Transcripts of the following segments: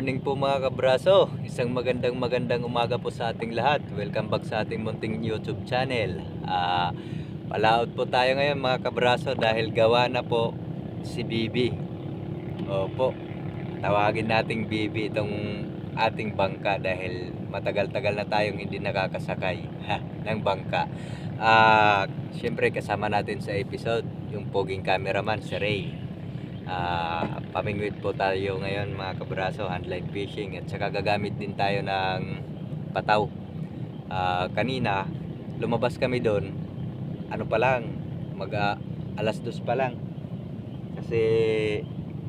Morning po mga kabraso. Isang magandang magandang umaga po sa ating lahat. Welcome back sa ating munting YouTube channel. Ah, palaot po tayo ngayon mga kabraso dahil gawa na po si Bibi. Opo. Tawagin nating Bibi itong ating bangka dahil matagal-tagal na tayong hindi nakakasakay ha, ng bangka. Ah, syempre kasama natin sa episode yung poging cameraman si Ray. Ah, pamingwit po tayo ngayon mga kabraso, handline fishing at saka gagamit din tayo ng pataw. Ah, kanina lumabas kami doon. Ano pa lang, mag ah, alas dos pa lang. Kasi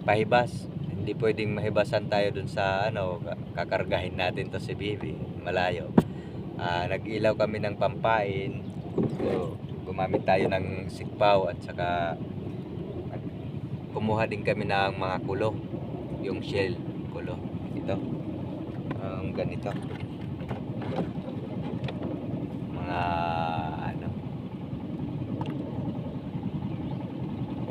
pahibas. Hindi pwedeng mahibasan tayo doon sa ano, ka- kakargahin natin to si Bibi, malayo. Ah, nag-ilaw kami ng pampain. So, gumamit tayo ng sikpaw at saka kumuha din kami ng mga kulo. Yung shell kulo. Ito. Ang ganito. Mga ano.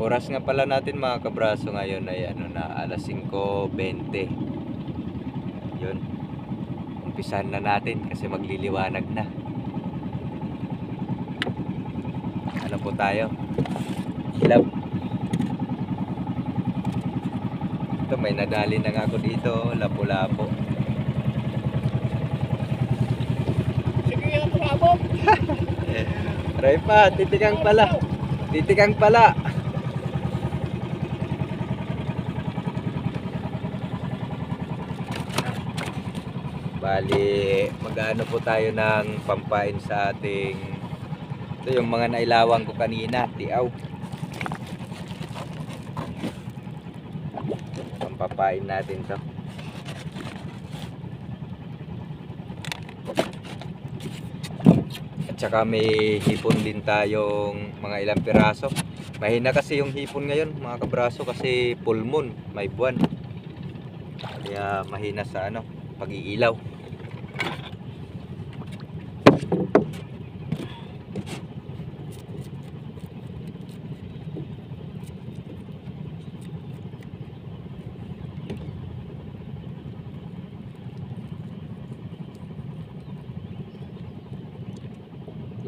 Oras nga pala natin mga kabraso ngayon ay ano na alas 5.20 yun. Umpisahan na natin kasi magliliwanag na. Ano po tayo? Ilaw Ito, may nadali na nga ako dito, lapo-lapo. Try pa, titikang pala. Titikang pala. Bali, mag-ano po tayo ng pampain sa ating ito yung mga nailawang ko kanina, tiaw. Pampapain natin to. At saka may hipon din tayong mga ilang piraso. Mahina kasi yung hipon ngayon mga kabraso kasi full moon, may buwan. Kaya mahina sa ano, pag-iilaw.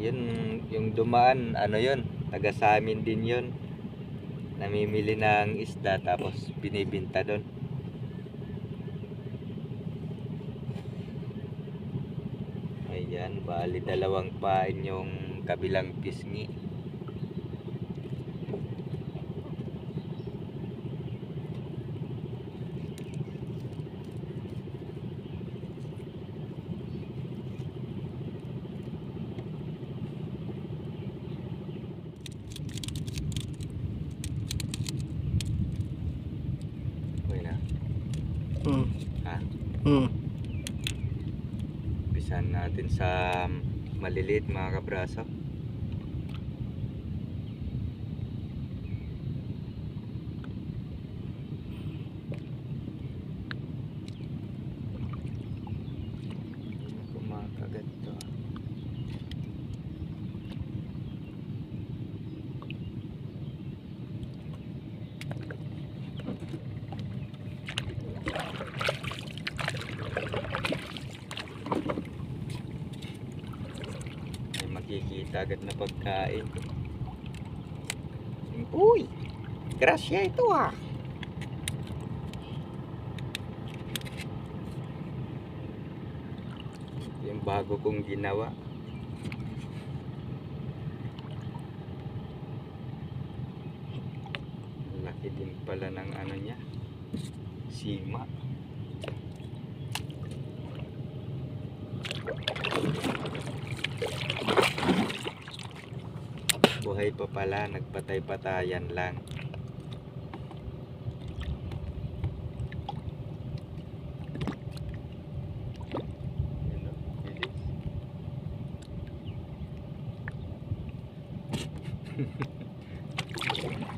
Yun, yung dumaan, ano yun, taga sa amin din yun. Namimili ng isda tapos binibinta doon. Ayan, bali dalawang pain yung kabilang pisngi. Okay na. Hmm. Ha? Hmm. Umpisahan natin sa maliliit mga kabraso. Kumakagat to. May makikita pagkain. Uy! Grasya ito ah! Yung bago kong ginawa. Laki din pala ng ano niya. Sima. Buhay pa pala, nagpatay-patayan lang.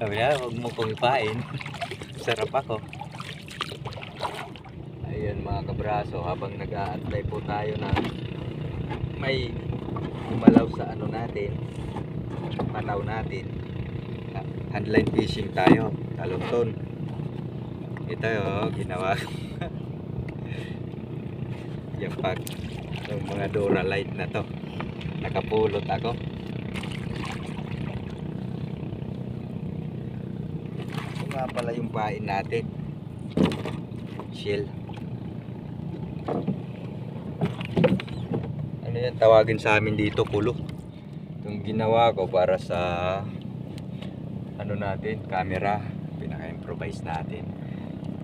Sabi niya, huwag mo kong ipain. Sarap ako. Ayan mga kabraso, habang nag-aantay po tayo na may umalaw sa ano natin, panaw natin. Ha- Handline fishing tayo, talonton. Ito oh, ginawa. Yung pag yung mga Dora light na to. Nakapulot ako. Ito nga pala yung pain natin. Shell. Ano yan tawagin sa amin dito kulo. Ginawa ko para sa ano natin, camera, pinaka-improvise natin.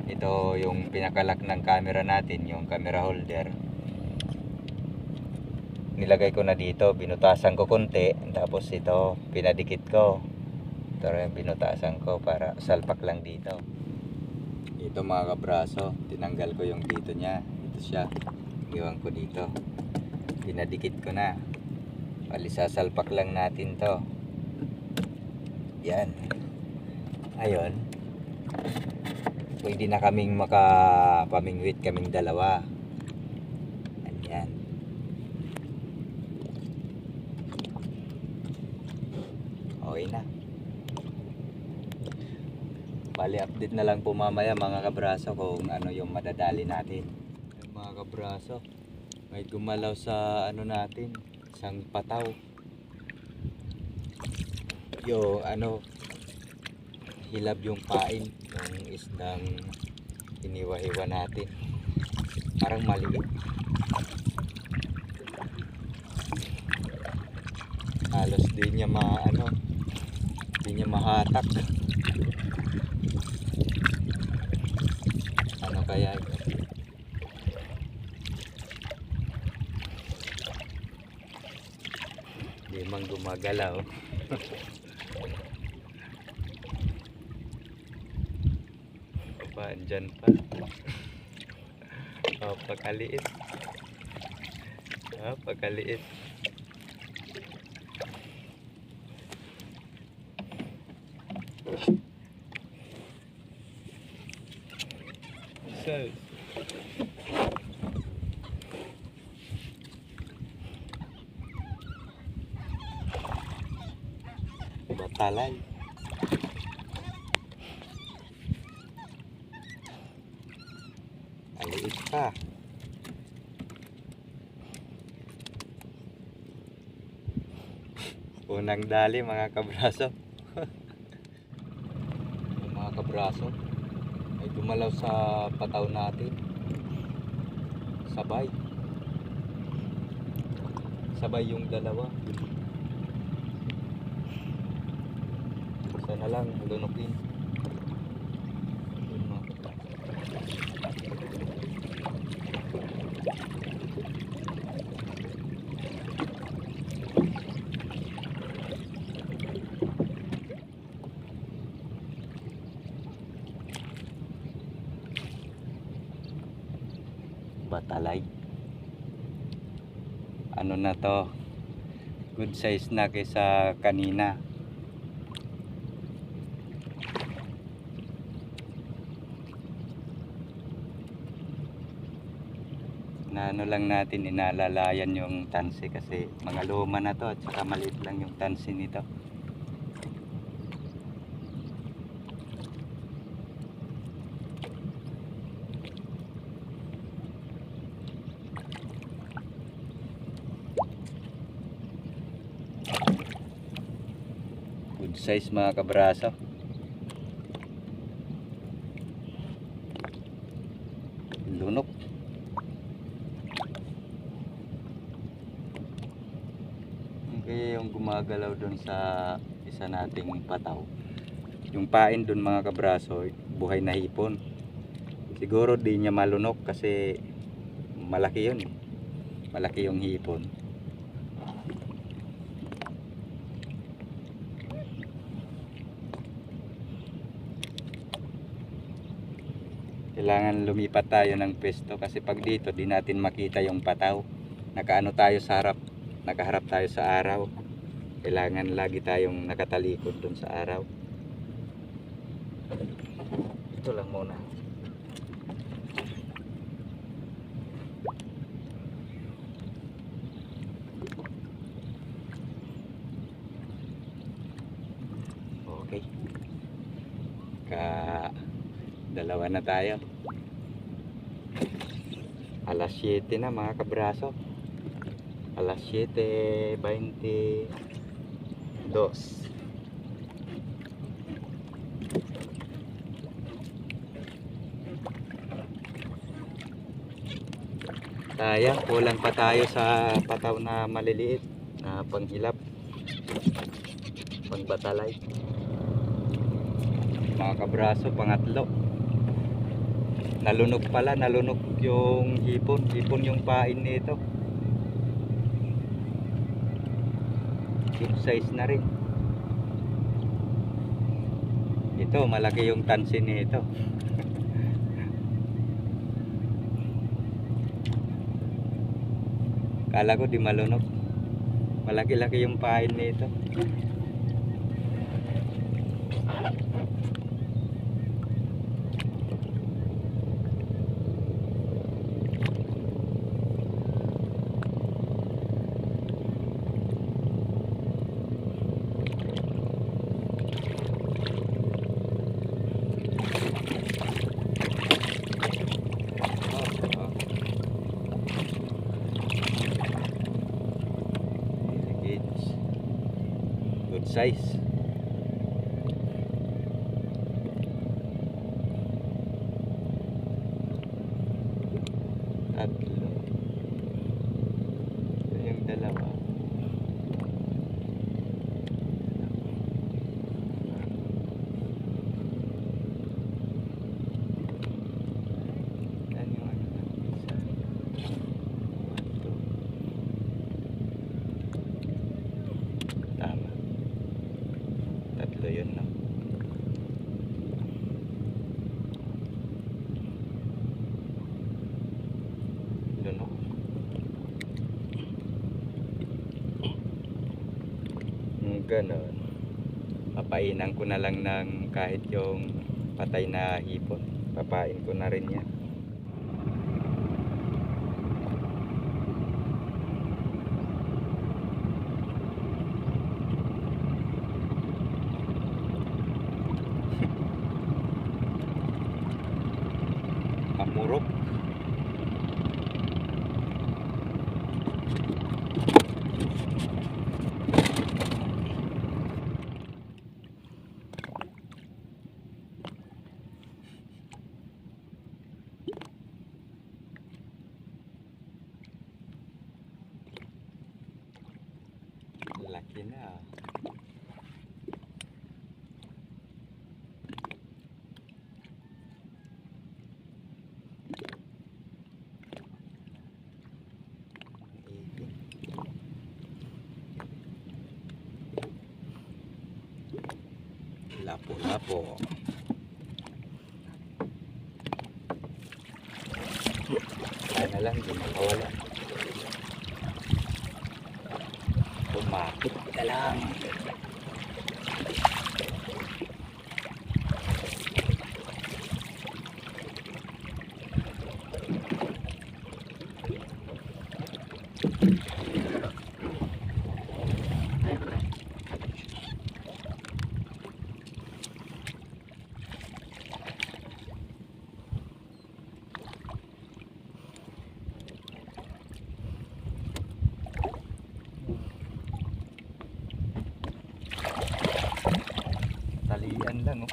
Ito yung pinakalak ng camera natin, yung camera holder. Nilagay ko na dito, binutasan ko konti, tapos ito pinadikit ko. Ito rin binutasan ko para salpak lang dito. Ito mga kabraso, tinanggal ko yung dito niya. Ito siya, iwan ko dito. Pinadikit ko na. Bali sasalpak lang natin to. Yan. Ayun. Pwede na kaming makapamingwit kaming dalawa. Yan. Okay na. Bali update na lang po mamaya mga kabraso kung ano yung madadali natin. Mga kabraso, may gumalaw sa ano natin, isang pataw. Yo, ano, hilab yung pain ng isdang iniwahiwa natin. Parang maliit. Halos di niya ma ano, di niya mahatak. Ano kaya yun? Di man gumagalaw. pa, andyan pa. Oh, pagkaliit. Ah, pagkaliit. So, batalay. Aliit pa. Unang dali mga kabraso. Mga kabraso. Ay gumalaw sa pataw natin. Sabay. Sabay yung dalawa. Sana lang lunukin. Batalay. Ano na to? Good size na kaysa kanina na ano lang natin inalalayan yung tansi kasi mga luma na to at saka maliit lang yung tansi nito. Good size mga kabraso lunok okay yung gumagalaw doon sa isa nating pataw. Yung pain doon mga kabraso buhay na hipon. Siguro di niya malunok kasi malaki yun. Malaki yung hipon. Kailangan lumipat tayo ng pwesto kasi pag dito di natin makita yung pataw. Nakaano tayo sa harap nakaharap tayo sa araw kailangan lagi tayong nakatalikod dun sa araw. Ito lang muna. Okay. Ka dalawa na tayo. Alas 7 na mga kabraso. Alas 7.22. Sayang, kulang pa tayo sa pataw na maliliit na panghilap. Pangbatalay. Mga kabraso, pangatlo. Nalunok pala, nalunok yung hipon. Hipon yung pain nito. Good size na rin. Ito, malaki yung tansin nito. Kala ko di malunok. Malaki-laki yung pain nito. seis. Yung ganon. Papainan ko na lang ng kahit yung patay na hipon. Papain ko na rin yan. Amurok. Laki na. Ipin. Lapo-lapo. Sana lang, di makawala. Pumakit ka lang. Talian lang oh.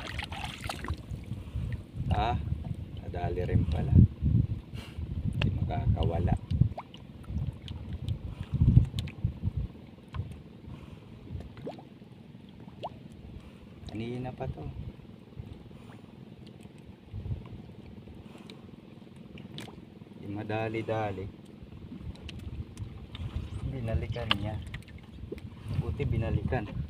Ah, nadali rin pala. Hindi makakawala. Kanina pa to. Di madali-dali. Binalikan niya. Buti binalikan.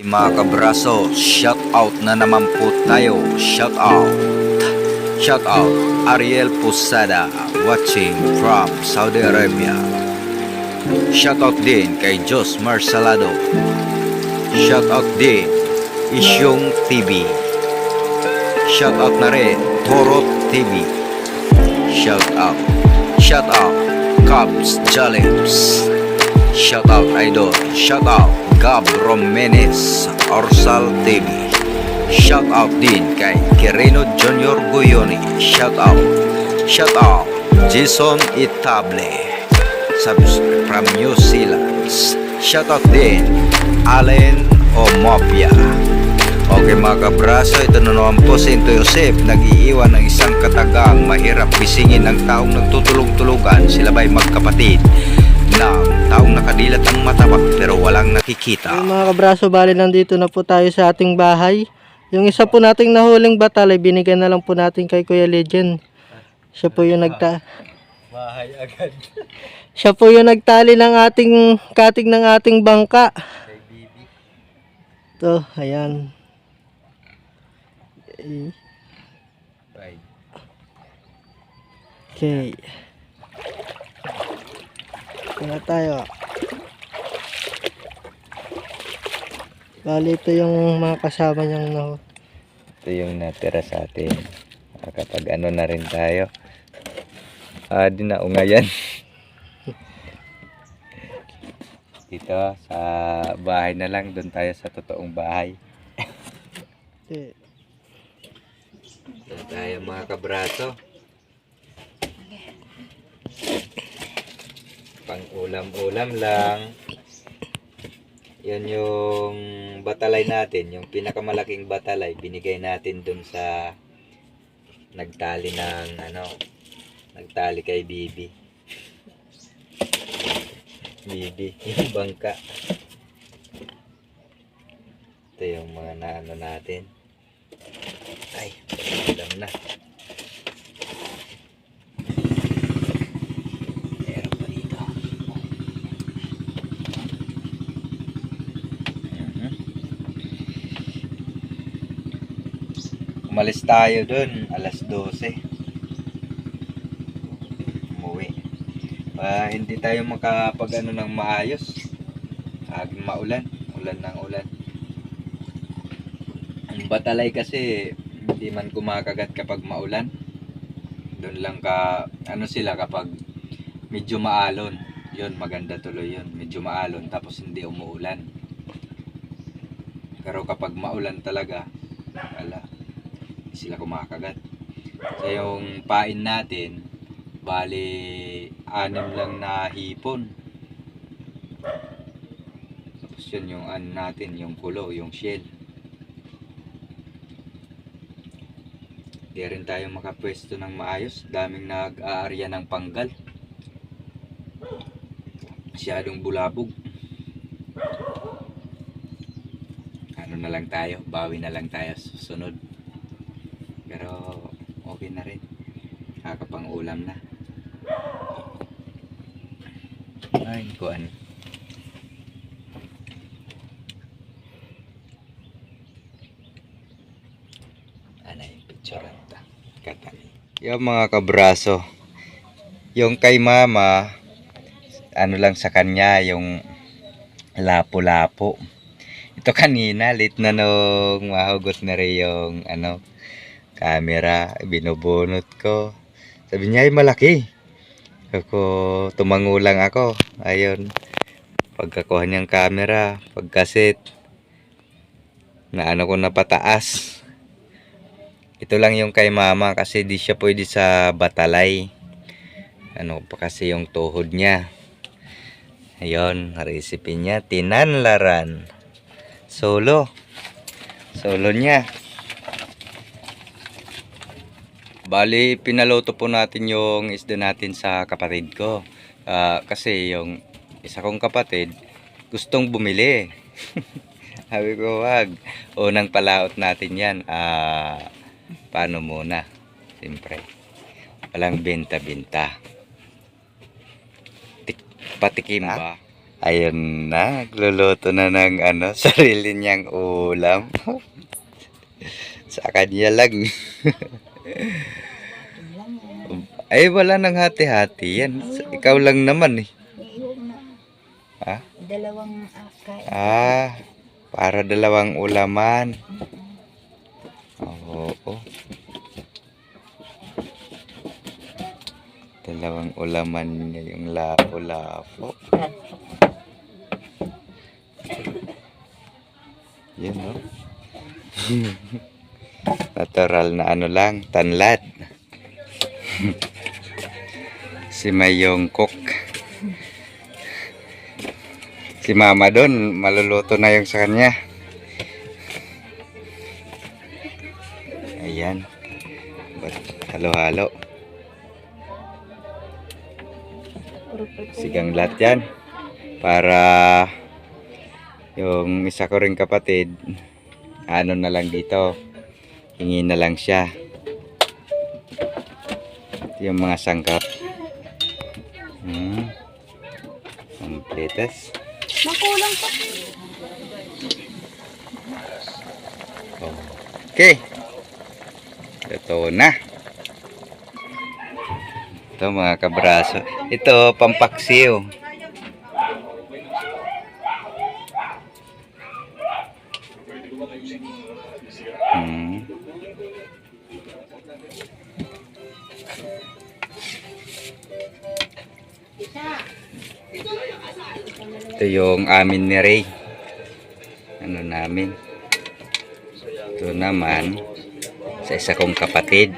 Hey mga kabraso, shout out na naman po tayo. Shout out. Shout out Ariel Posada watching from Saudi Arabia. Shout out din kay Jos Marsalado. Shout out din Isyong TV. Shout out na rin Torot TV. Shout out. Shout out Cubs Jaleps. Shout out Idol. Shout out Gab Romenes Orsal TV. Shout out din kay Quirino Junior Guyoni. Shout out. Shout out. Jason Itable. From New Zealand. Shout out din Allen Omopia. Okay mga kabraso, ito na naman po si Into Yosef Nag-iiwan ng isang katagang mahirap bisingin ng taong nagtutulog-tulugan Sila ba'y magkapatid ng taong nakadilat ang mata pero walang nakikita Yung mga kabraso, bali nandito na po tayo sa ating bahay. Yung isa po nating nahuling batal ay binigyan na lang po natin kay Kuya Legend. Siya po yung nagta Bahay agad Siya po yung nagtali ng ating katig ng ating bangka. kay Bibi To, ayan. Bye. Okay. Na tayo. Bali, ito yung mga kasama niyang nahu. Ito yung natira sa atin Kapag ano na rin tayo Ah, di na ungayan Dito sa bahay na lang Doon tayo sa totoong bahay. Doon tayo mga kabraso. Pang ulam-ulam lang. Yan yung batalay natin, yung pinakamalaking batalay, binigay natin dun sa nagtali ng ano, nagtali kay Bibi. Bibi, yung bangka. Ito yung mga naano natin. Ay, alam na. Meron pa dito. Mhm. Umalis tayo dun, alas 12. Umuwi. Ah, hindi tayo makapag ano ng maayos. Ag maulan, ulan ng ulan. Ang batalay kasi hindi man kumakagat kapag maulan. Doon lang ka ano sila kapag medyo maalon. 'Yun maganda tuloy 'yun. Medyo maalon tapos hindi umuulan. Pero kapag maulan talaga, wala. Sila kumakagat. So yung pain natin, bali anim lang na hipon. Tapos yun yung ano natin, yung kulo, yung shell. Di rin tayo makapwesto ng maayos. Daming nag-aarya ng panggal. Masyadong bulabog. Ano na lang tayo, bawi na lang tayo sa susunod. Okay na rin. Kakapang ulam na. Ay, kuan. Ano yung picture ta? Kata. Yung mga kabraso. Yung kay mama, ano lang sa kanya, yung lapo-lapo. Ito kanina, late na nung mahugot na rin yung ano, camera, binubunot ko. Sabi niya ay malaki. Ako, tumango lang ako. Ayun. Pagkakuha niyang camera, pagkasit, na ano ko na pataas. Ito lang yung kay mama kasi di siya pwede sa batalay. Ano pa kasi yung tuhod niya. Ayun, recipe niya, tinanlaran. Solo. Solo niya. Bali, pinaloto po natin yung isda natin sa kapatid ko. Ah, kasi yung isa kong kapatid, gustong bumili. Sabi ko, wag. Unang palaot natin yan. Ah, paano muna? Siyempre. Walang benta-benta. Tik- patikim ba? Ayun na, nagluluto na ng ano, sarili niyang ulam. Sa kanya lang. Ay, wala nang hati-hati yan. Ikaw lang naman eh. Ha? dalawang akay. Ah, para dalawang ulaman. Oo. Dalawang ulaman niya yung lapo-lapo. Yan, no? Natural na ano lang, tanlad. si Mayong cook. Si mama doon, maluluto na yung sa kanya. Ayan. Ba't Halo-halo. Sigang lahat yan. Para yung isa ko ring kapatid, ano na lang dito, hingi na lang siya. Ito yung mga sangkap. Hmm. Kompletas. Makulang pa. Okay. Ito na. Ito mga kabraso. Ito pampaksiw. Ito yung amin ni Ray. Ano namin. Ito naman sa isa kong kapatid.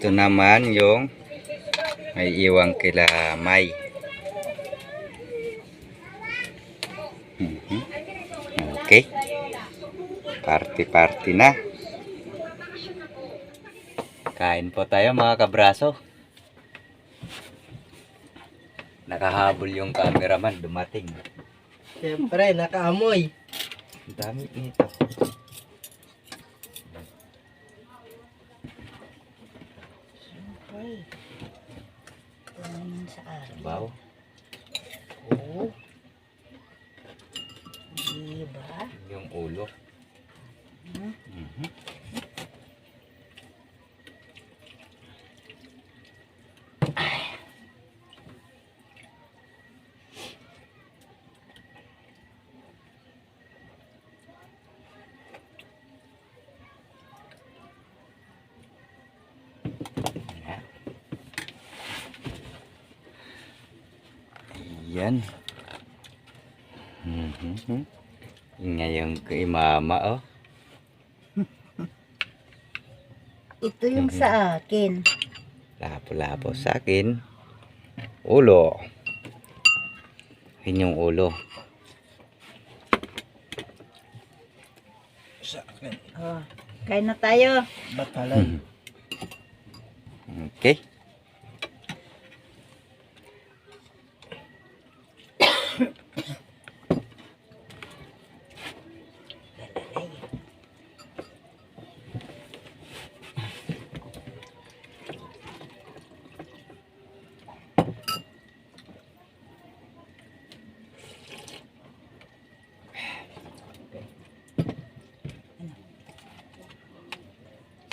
Ito naman yung may iwang kila May. Mhm. Okay. Party-party na. Kain po tayo mga kabraso. Nakahabol yung cameraman dumating. Siyempre, nakaamoy. Ang dami nito. Sa akin. Baw. Oo. Diba? Yung ulo. Hmm? Mhm. Yan. Mhm. Ngayong kay mama oh. Ito yung sa akin. Lapo-lapo sa akin. Ulo. Yun yung ulo. Oh. Kain na tayo. Batalay. Okay.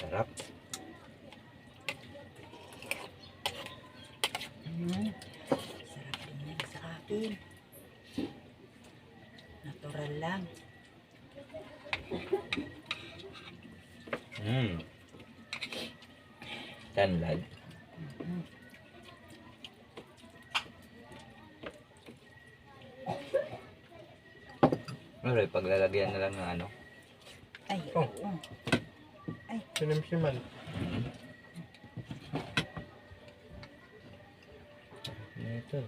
Sarap. Hmm. Sarap din yan sa akin. Natural lang. Mm. Tanlad. Pero paglalagyan na lang ng ano. Ay, Oh. oo. Sinimsiman. Ito.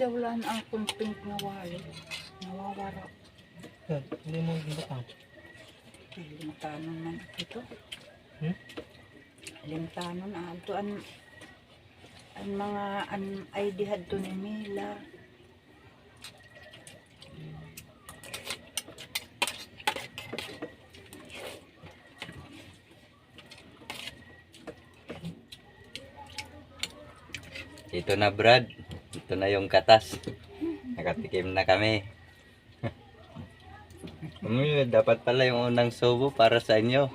Daw lang ang pink na wali. Nawawara. Yan, Hindi mo ginatang. Limtanon man ito. Hmm? Limtanon ah. Ito an ang mga an ID hadto ni Mila. Ito na Brad. Ito na yung katas. Nakatikim na kami. Hmm, dapat pala yung unang subo para sa inyo.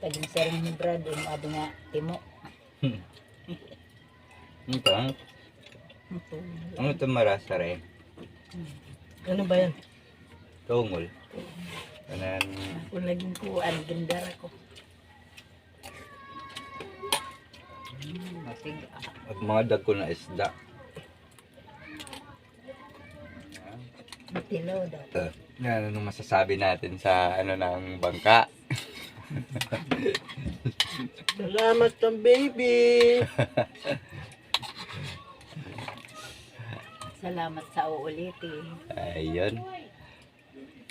Taging sarang ni Brad yung abo nga timo. Ito, ang- Ito. ano ito marasa rin? Ano ba yan? Tungol. Kanan, Kung laging kuan gindara ko. Masig. at mga dagko na isda. Matilaw daw. Uh, yan, ano masasabi natin sa ano ng bangka? Salamat ng baby! Salamat sa uulitin. Ayun.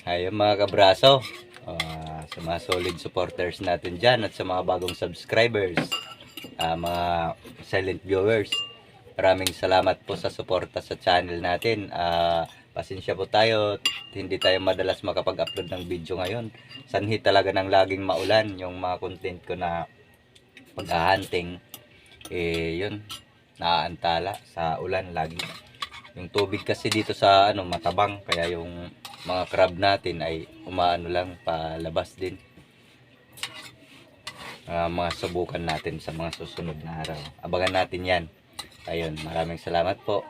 Ayun mga kabraso. Ah, sa mga solid supporters natin dyan at sa mga bagong subscribers. Ah, mga silent viewers. Maraming salamat po sa suporta sa channel natin. Ah, pasensya po tayo. Hindi tayo madalas makapag-upload ng video ngayon. Sanhi talaga ng laging maulan yung mga content ko na pag-hunting. Eh, yun. Naaantala sa ulan lagi. Yung tubig kasi dito sa ano matabang kaya yung mga crab natin ay umaano lang palabas din. Ah, mga subukan natin sa mga susunod na araw. Abangan natin 'yan. Ayun, maraming salamat po.